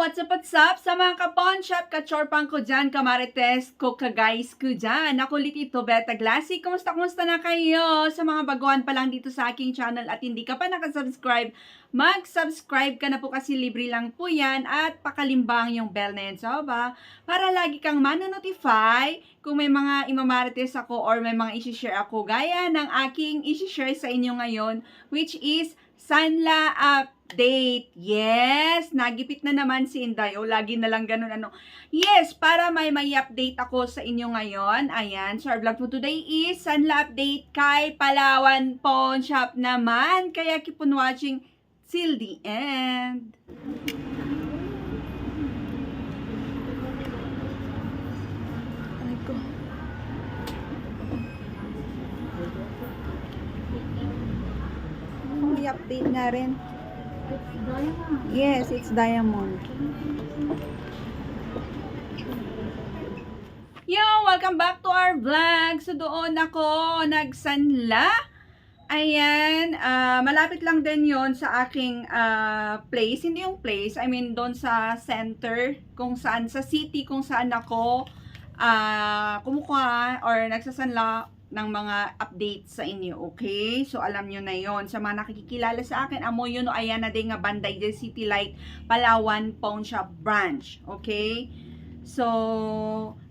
what's up, what's up? Sa mga ka-pawn shop, ka-chorpang ko dyan, kamarites ko, ka-guys ko dyan. Ako ulit ito, Beta Glassy. Kumusta, kumusta na kayo? Sa mga baguhan pa lang dito sa aking channel at hindi ka pa nakasubscribe, mag-subscribe ka na po kasi libre lang po yan at pakalimbang yung bell na yan sa baba para lagi kang manonotify kung may mga imamarites ako or may mga isi-share ako gaya ng aking isi-share sa inyo ngayon which is Sanla update. Yes, nagipit na naman si Inday. O, lagi na lang ganun ano. Yes, para may may update ako sa inyo ngayon. Ayan, so our vlog for today is Sanla update kay Palawan Pawn Shop naman. Kaya keep on watching till the end. May update na rin. Yes, it's diamond. Yo, welcome back to our vlog. So doon ako nagsanla. Ayan, ah, malapit lang din yon sa aking ah, place. Hindi yung place, I mean doon sa center, kung saan, sa city, kung saan ako ah, kumukuha or nagsasanla ng mga updates sa inyo, okay? So, alam nyo na yon Sa mga nakikilala sa akin, amo yun ayan na din nga Banday del City Light, Palawan Pawn Shop Branch, okay? So,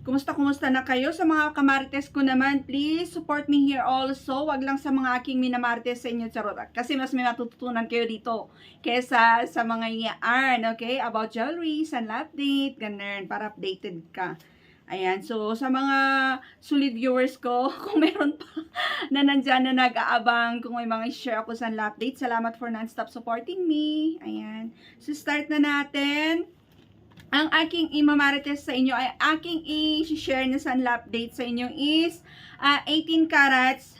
kumusta kumusta na kayo? Sa mga kamarites ko naman, please support me here also. Wag lang sa mga aking minamarites sa inyo, charot. Kasi mas may matututunan kayo dito kesa sa mga yarn, okay? About jewelry, sunlight update, ganun, para updated ka. Ayan, so sa mga solid viewers ko, kung meron pa na nandyan na nag-aabang, kung may mga share ako sa update, salamat for non-stop supporting me. Ayan. So start na natin. Ang aking imamarites sa inyo ay aking i-share na sa update sa inyo is ah, 18 carats,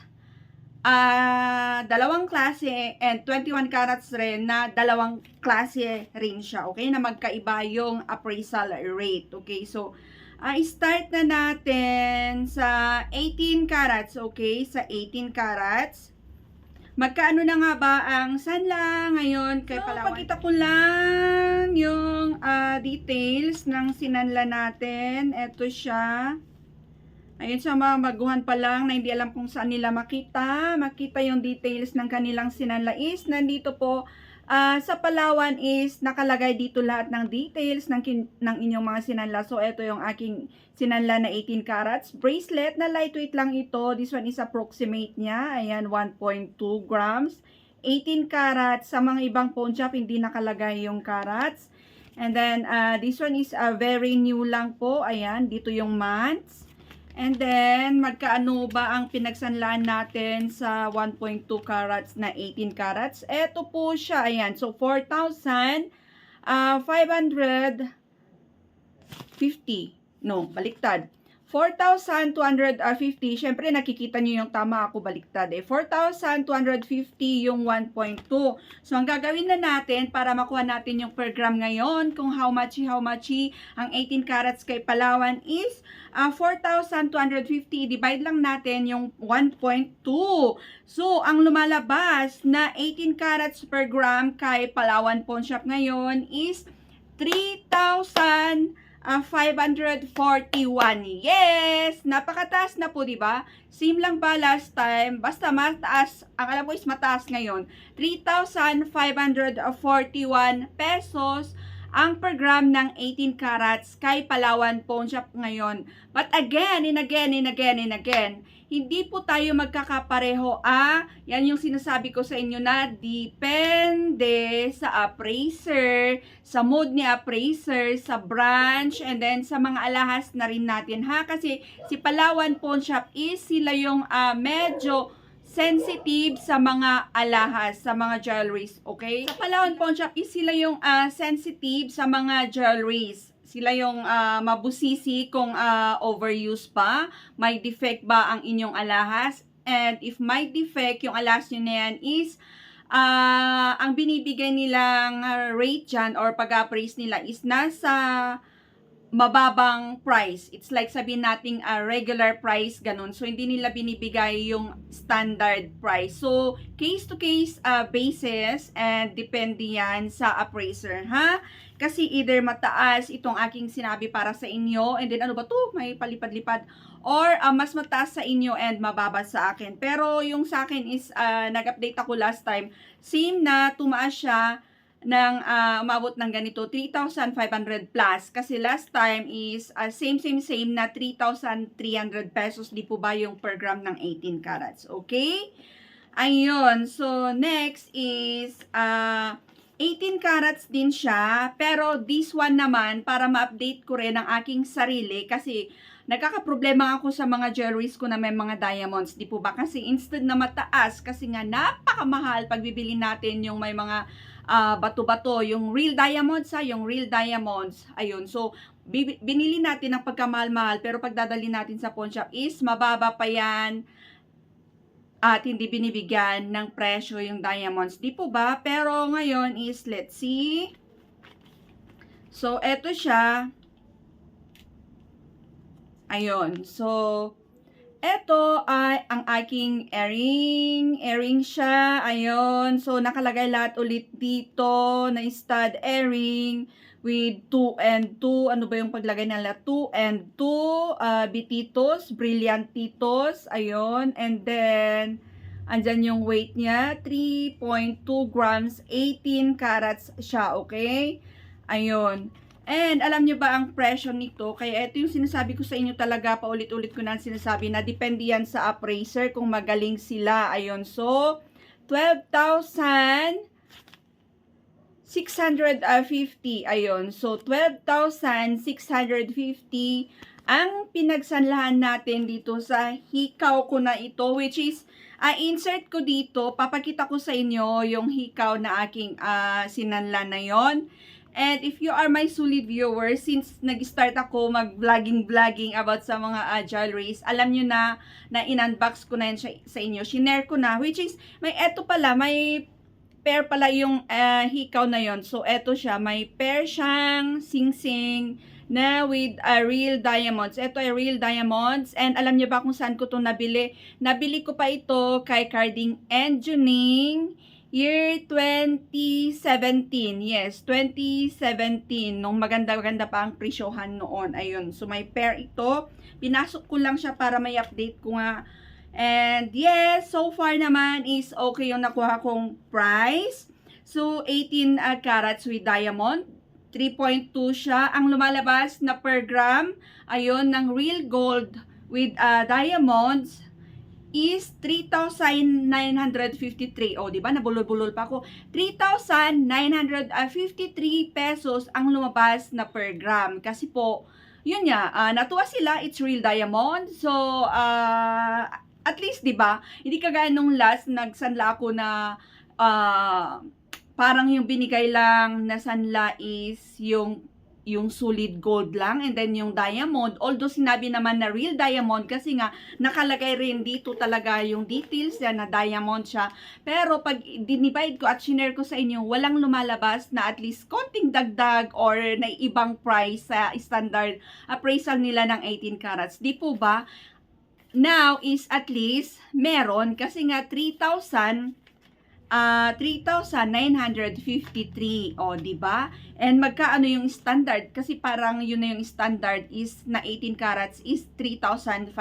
ah dalawang klase and 21 carats rin na dalawang klase rin siya. Okay? Na magkaiba yung appraisal rate. Okay? So, Ah, start na natin sa 18 carats, okay? Sa 18 carats. Magkaano na nga ba ang sanla ngayon kay So, Palawan? Pagkita ko lang yung ah, details ng sinanla natin. Ito siya. Ayun sa mga baguhan pa lang na hindi alam kung saan nila makita. Makita yung details ng kanilang sinanla is nandito po Ah, sa Palawan is nakalagay dito lahat ng details ng, kin- ng inyong mga sinanla. So, ito yung aking sinanla na 18 carats. Bracelet na lightweight lang ito. This one is approximate niya. Ayan, 1.2 grams. 18 carats. Sa mga ibang pawn shop, hindi nakalagay yung carats. And then, ah, this one is a very new lang po. Ayan, dito yung months. And then, magkaano ba ang pinagsanlaan natin sa 1.2 carats na 18 carats? Ito po siya, ayan. So, 4,550. No, baliktad. 4,250. Siyempre, nakikita nyo yung tama ako baliktad eh. 4,250 yung 1.2. So, ang gagawin na natin para makuha natin yung per gram ngayon, kung how much, how much ang 18 carats kay Palawan is ah, 4,250. Divide lang natin yung 1.2. So, ang lumalabas na 18 carats per gram kay Palawan Pawn Shop ngayon is 3,000 Ah, 541. Yes! Napakataas na po, di ba? Same lang ba last time? Basta mataas, ang alam ko is mataas ngayon. 3,541 pesos ang per gram ng 18 carats kay Palawan Pawn Shop ngayon. But again, and again, and again, and again, hindi po tayo magkakapareho. Ah, yan yung sinasabi ko sa inyo na depende sa appraiser, sa mood ni appraiser, sa branch, and then sa mga alahas na rin natin ha. Kasi si Palawan Pawn Shop is sila yung ah, medyo sensitive sa mga alahas, sa mga jewelries, okay? Sa Palawan Pawn Shop is sila yung ah, sensitive sa mga jewelries. Sila yung ah, mabusisi kung ah, overuse pa, may defect ba ang inyong alahas, and if may defect, yung alahas nyo na yan is ah, ang binibigay nilang rate dyan or pag-appraise nila is nasa mababang price. It's like sabihin nating a regular price, ganun. So, hindi nila binibigay yung standard price. So, case to case uh, basis and depende yan sa appraiser, ha? Kasi either mataas itong aking sinabi para sa inyo, and then ano ba to? May palipad-lipad. Or uh, mas mataas sa inyo and mababa sa akin. Pero yung sa akin is, uh, nag-update ako last time, same na tumaas siya ng uh, umabot ng ganito 3,500 plus. Kasi last time is uh, same same same na 3,300 pesos. Di po ba yung per gram ng 18 carats? Okay? Ayun. So next is uh, 18 carats din siya. Pero this one naman para ma-update ko rin ang aking sarili kasi nagkakaproblema ako sa mga jewelries ko na may mga diamonds, di po ba? Kasi instead na mataas, kasi nga napakamahal pag bibili natin yung may mga ah, bato-bato, yung real diamonds ha, yung real diamonds. Ayun, so bi- binili natin ng pagkamahal-mahal pero pagdadali natin sa pawn shop is mababa pa yan at hindi binibigyan ng presyo yung diamonds. Di po ba? Pero ngayon is, let's see. So, eto siya. Ayun. So, eto ay ang aking earring. Earring siya. Ayun. So, nakalagay lahat ulit dito na stud earring with 2 and 2. Ano ba yung paglagay nila? 2 and 2 uh, bititos, brilliantitos. Ayun. And then, andyan yung weight niya. 3.2 grams, 18 carats siya. Okay? Ayun. And alam nyo ba ang presyo nito? Kaya ito yung sinasabi ko sa inyo talaga, paulit-ulit ko na sinasabi na depende yan sa appraiser kung magaling sila. Ayun, so 12,650. Ayun, so 12,650 ang pinagsanlahan natin dito sa hikaw ko na ito, which is, i-insert ko dito, papakita ko sa inyo yung hikaw na aking ah, sinanla na yon. And if you are my solid viewer, since nag-start ako mag-vlogging-vlogging about sa mga uh, jewelries, alam nyo na, na in-unbox ko na yan siya, sa inyo. Shinare ko na, which is, may eto pala, may pair pala yung uh, hikaw na yon So, eto siya, may pair siyang sing-sing na with uh, real diamonds. Ito ay real diamonds. And alam niyo ba kung saan ko to nabili? Nabili ko pa ito kay Carding Juning year 2017. Yes, 2017. Nung maganda-maganda pa ang presyohan noon. Ayun. So, may pair ito. Pinasok ko lang siya para may update ko nga. And yes, so far naman is okay yung nakuha kong price. So, 18 uh, carats with diamond. 3.2 siya. Ang lumalabas na per gram, ayun, ng real gold with uh, diamonds is 3,953. O, di ba? Nabulol-bulol pa ako. 3,953 pesos ang lumabas na per gram. Kasi po, yun nga, uh, natuwa sila, it's real diamond. So, uh, at least, di ba? Hindi kagaya nung last, nagsanla ako na uh, parang yung binigay lang na sanla is yung yung solid gold lang and then yung diamond. Although sinabi naman na real diamond kasi nga nakalagay rin dito talaga yung details yan na diamond siya. Pero pag dinivide ko at share ko sa inyo walang lumalabas na at least konting dagdag or na ibang price sa standard appraisal nila ng 18 carats. Di po ba? Now is at least meron kasi nga 3,000 uh, 3,953. O, di ba? And magkaano yung standard? Kasi parang yun na yung standard is na 18 carats is 3,500.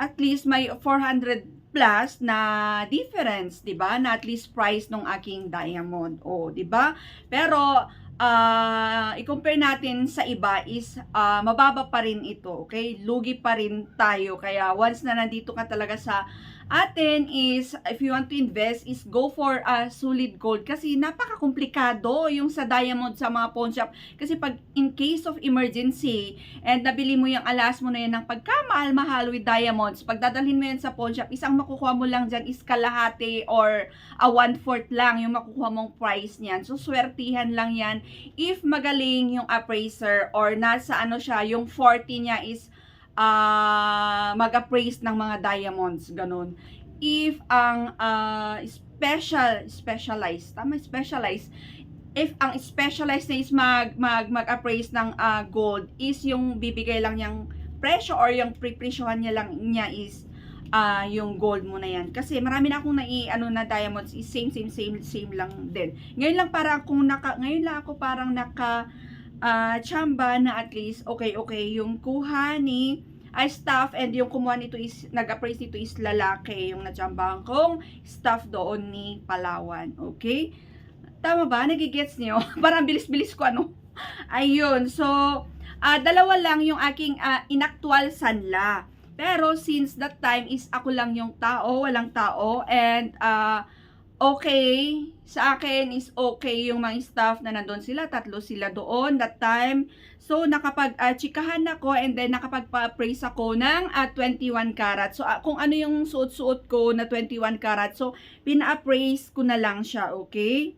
At least may 400 plus na difference, 'di ba? Na at least price ng aking diamond. O, 'di ba? Pero uh, i-compare natin sa iba is uh, mababa pa rin ito, okay? Lugi pa rin tayo. Kaya once na nandito ka talaga sa atin is, if you want to invest, is go for a solid gold. Kasi napaka-komplikado yung sa diamond sa mga pawn shop. Kasi pag in case of emergency, and nabili mo yung alas mo na yan ng pagkamahal-mahal with diamonds, pag dadalhin mo yan sa pawn shop, isang makukuha mo lang dyan is kalahati or a one-fourth lang yung makukuha mong price niyan. So, swertihan lang yan if magaling yung appraiser or nasa ano siya, yung 40 niya is uh, mag-appraise ng mga diamonds, ganun. If ang uh, special, specialized, tama, specialized, if ang specialized na is mag, mag, mag-appraise ng ah, gold is yung bibigay lang niyang presyo or yung pre-presyohan niya lang niya is ah yung gold mo na yan. Kasi marami na akong nai ano na diamonds is same same same same lang din. Ngayon lang para kung naka ngayon lang ako parang naka ah, chamba na at least okay okay yung kuha ni ay staff and yung kumuha nito is nag-appraise nito is lalaki yung natsambahan kong staff doon ni Palawan. Okay? Tama ba? Nagigets niyo? Parang bilis-bilis ko ano. Ayun. So, ah, dalawa lang yung aking ah, inactual sanla. Pero since that time is ako lang yung tao, walang tao and ah, okay sa akin is okay yung mga staff na nandun sila, tatlo sila doon that time. So nakapag-chikahan ako and then nakapag-appraise ako ng ah, 21 karat. So ah, kung ano yung suot-suot ko na 21 karat, so pina-appraise ko na lang siya, okay?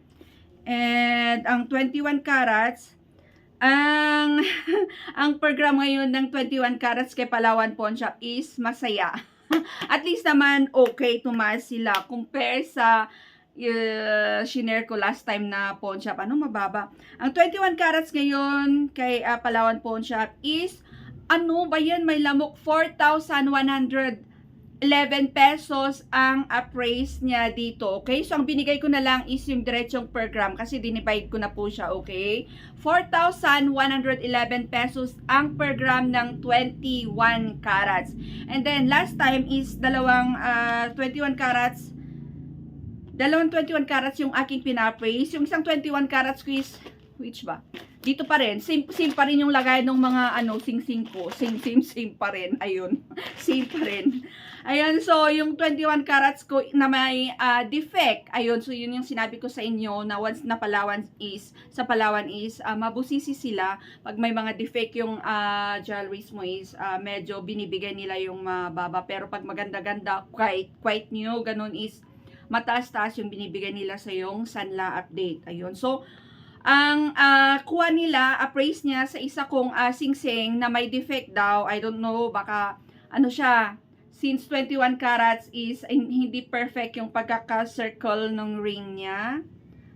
And ang 21 carats, ang ang program ngayon ng 21 carats kay Palawan Pawn Shop is masaya. At least naman okay tumaas sila compare sa uh, shinare ko last time na pawn shop. Ano mababa? Ang 21 carats ngayon kay ah, Palawan Pawn Shop is ano ba yan? May lamok 4,111 pesos ang appraise niya dito. Okay? So, ang binigay ko na lang is yung diretsong per gram kasi dinivide ko na po siya. Okay? 4,111 pesos ang per gram ng 21 carats. And then, last time is dalawang ah, 21 carats dalawang 21 carats yung aking pina-appraise. Yung isang 21 carats ko is, which ba? Dito pa rin. Same, same pa rin yung lagay ng mga ano, sing-sing ko. Same, same, same pa rin. Ayun. same pa rin. Ayun, so yung 21 carats ko na may ah, defect. Ayun, so yun yung sinabi ko sa inyo na once na Palawan is, sa Palawan is, ah, mabusisi sila. Pag may mga defect yung ah, jewelries mo is, ah, medyo binibigay nila yung mababa. Pero pag maganda-ganda, quite, quite new, ganun is, mataas-taas yung binibigay nila sa yung Sanla update. Ayun. So, ang ah, kuha nila, appraise niya sa isa kong ah, sing-sing na may defect daw. I don't know, baka ano siya, since 21 carats is hin- hindi perfect yung pagkaka-circle ng ring niya.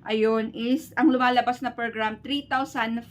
Ayun, is ang lumalabas na per gram, 3,500.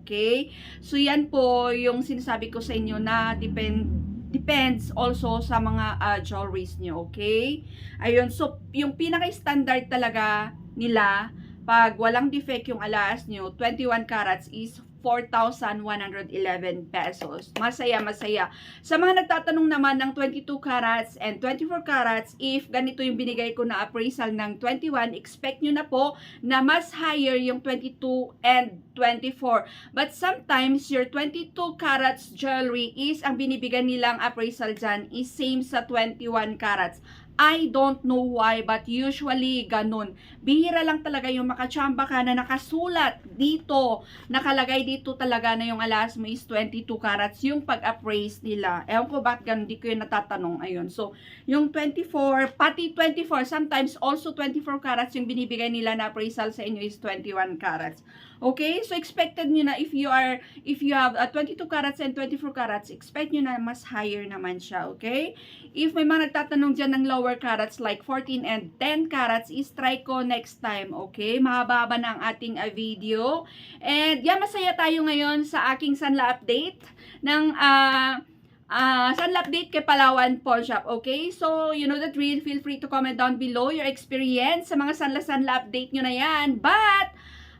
Okay? So, yan po yung sinasabi ko sa inyo na depend depends also sa mga ah, jewelries nyo, okay? Ayun, so yung pinaka-standard talaga nila, pag walang defect yung alas nyo, 21 carats is 4,111 pesos. Masaya, masaya. Sa mga nagtatanong naman ng 22 carats and 24 carats, if ganito yung binigay ko na appraisal ng 21, expect nyo na po na mas higher yung 22 and 24. But sometimes, your 22 carats jewelry is, ang binibigyan nilang appraisal dyan is same sa 21 carats. I don't know why, but usually ganun. Bihira lang talaga yung makachamba ka na nakasulat dito, nakalagay dito talaga na yung alas mo is 22 carats, yung pag-appraise nila. Ewan ko bakit ganun, di ko yung natatanong. Ayun. So, yung 24, pati 24, sometimes also 24 carats yung binibigay nila na appraisal sa inyo is 21 carats. Okay? So, expected nyo na if you are, if you have uh, 22 carats and 24 carats, expect nyo na mas higher naman siya. Okay? If may mga nagtatanong dyan ng lower carats like 14 and 10 carats, is try ko next time. Okay? Mahaba-haba na ang ating uh, video. And yan, masaya tayo ngayon sa aking Sanla update ng ah Ah, Sanla update kay Palawan Pawn Shop, okay? So, you know the drill. Feel free to comment down below your experience sa mga Sanla-Sanla update nyo na yan. But,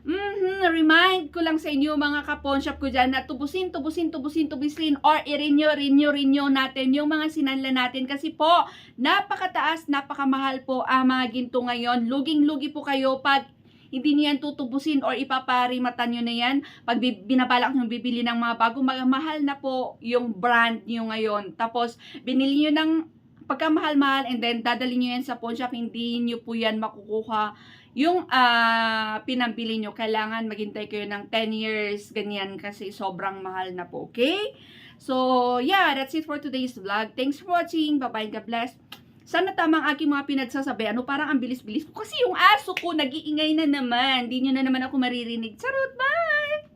mhm, remind ko lang sa inyo mga ka-pawn shop ko dyan na tubusin, tubusin, tubusin, tubusin or i-renew, renew, renew natin yung mga sinanla natin kasi po, napakataas, napakamahal po ang mga ginto ngayon. Luging-lugi po kayo pag hindi niyo yan tutubusin or ipaparimatan nyo na yan. Pag bi- binabalak nyo bibili ng mga bago, ma- mahal na po yung brand nyo ngayon. Tapos, binili nyo ng pagkamahal-mahal and then dadali nyo yan sa pawn shop, hindi nyo po yan makukuha yung ah pinambili nyo. Kailangan maghintay kayo ng 10 years, ganyan kasi sobrang mahal na po, okay? So, yeah, that's it for today's vlog. Thanks for watching. Bye-bye. God bless. Sana tama ang aking mga pinagsasabi. Ano, parang ang bilis-bilis ko. Kasi yung aso ko, nag-iingay na naman. Hindi nyo na naman ako maririnig. Charot, bye!